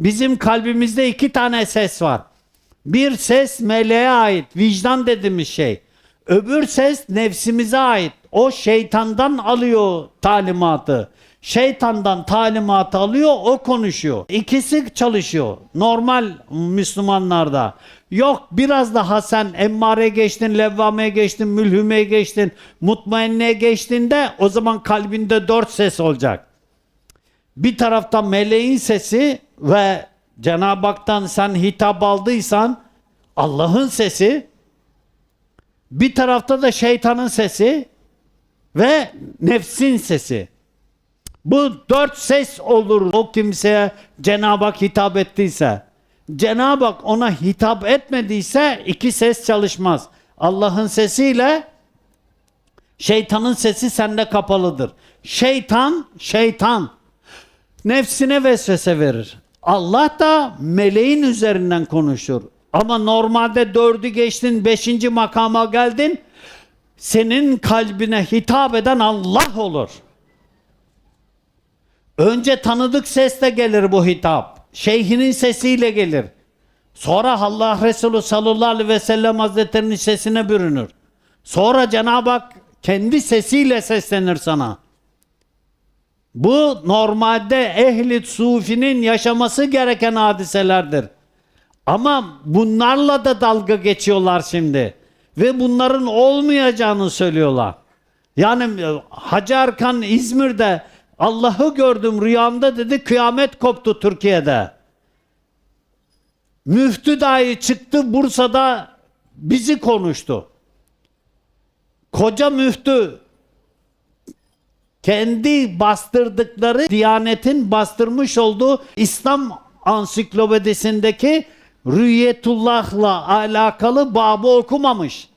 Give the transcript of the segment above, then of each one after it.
Bizim kalbimizde iki tane ses var. Bir ses meleğe ait, vicdan dediğimiz şey. Öbür ses nefsimize ait. O şeytandan alıyor talimatı. Şeytandan talimatı alıyor, o konuşuyor. İkisi çalışıyor. Normal Müslümanlarda. Yok biraz daha sen emmare geçtin, levvameye geçtin, mülhümeye geçtin, mutmainneye geçtiğinde o zaman kalbinde dört ses olacak. Bir tarafta meleğin sesi ve Cenab-ı Hak'tan sen hitap aldıysan Allah'ın sesi bir tarafta da şeytanın sesi ve nefsin sesi. Bu dört ses olur o kimseye Cenab-ı Hak hitap ettiyse. Cenab-ı Hak ona hitap etmediyse iki ses çalışmaz. Allah'ın sesiyle şeytanın sesi sende kapalıdır. Şeytan, şeytan nefsine vesvese verir. Allah da meleğin üzerinden konuşur. Ama normalde dördü geçtin, beşinci makama geldin. Senin kalbine hitap eden Allah olur. Önce tanıdık sesle gelir bu hitap. Şeyhinin sesiyle gelir. Sonra Allah Resulü sallallahu aleyhi ve sellem hazretlerinin sesine bürünür. Sonra Cenab-ı Hak kendi sesiyle seslenir sana. Bu normalde ehli sufinin yaşaması gereken hadiselerdir. Ama bunlarla da dalga geçiyorlar şimdi. Ve bunların olmayacağını söylüyorlar. Yani e, Hacı Erkan İzmir'de Allah'ı gördüm rüyamda dedi kıyamet koptu Türkiye'de. Müftü dahi çıktı Bursa'da bizi konuştu. Koca müftü kendi bastırdıkları Diyanet'in bastırmış olduğu İslam ansiklopedisindeki Rüyetullah'la alakalı babı okumamış.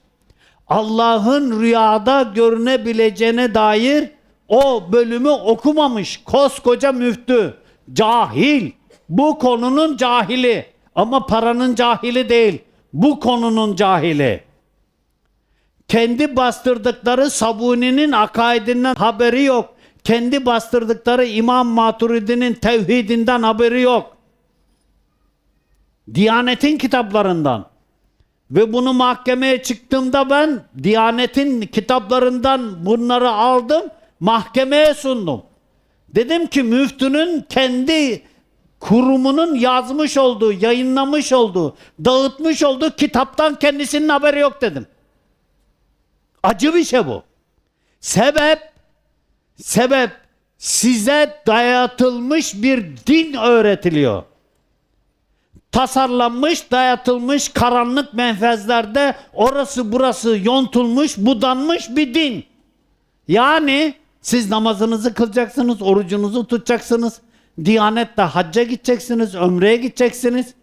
Allah'ın rüyada görünebileceğine dair o bölümü okumamış. Koskoca müftü. Cahil. Bu konunun cahili. Ama paranın cahili değil. Bu konunun cahili kendi bastırdıkları Sabuni'nin akaidinden haberi yok. Kendi bastırdıkları İmam Maturidi'nin tevhidinden haberi yok. Diyanetin kitaplarından. Ve bunu mahkemeye çıktığımda ben Diyanetin kitaplarından bunları aldım, mahkemeye sundum. Dedim ki müftünün kendi kurumunun yazmış olduğu, yayınlamış olduğu, dağıtmış olduğu kitaptan kendisinin haberi yok dedim. Acı bir şey bu. Sebep sebep size dayatılmış bir din öğretiliyor. Tasarlanmış, dayatılmış karanlık menfezlerde orası burası yontulmuş, budanmış bir din. Yani siz namazınızı kılacaksınız, orucunuzu tutacaksınız. Diyanetle hacca gideceksiniz, ömreye gideceksiniz.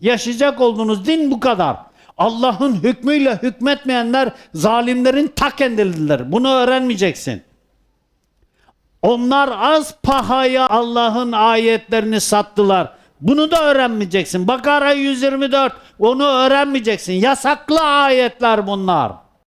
Yaşayacak olduğunuz din bu kadar. Allah'ın hükmüyle hükmetmeyenler zalimlerin ta kendileridir. Bunu öğrenmeyeceksin. Onlar az pahaya Allah'ın ayetlerini sattılar. Bunu da öğrenmeyeceksin. Bakara 124 onu öğrenmeyeceksin. Yasaklı ayetler bunlar.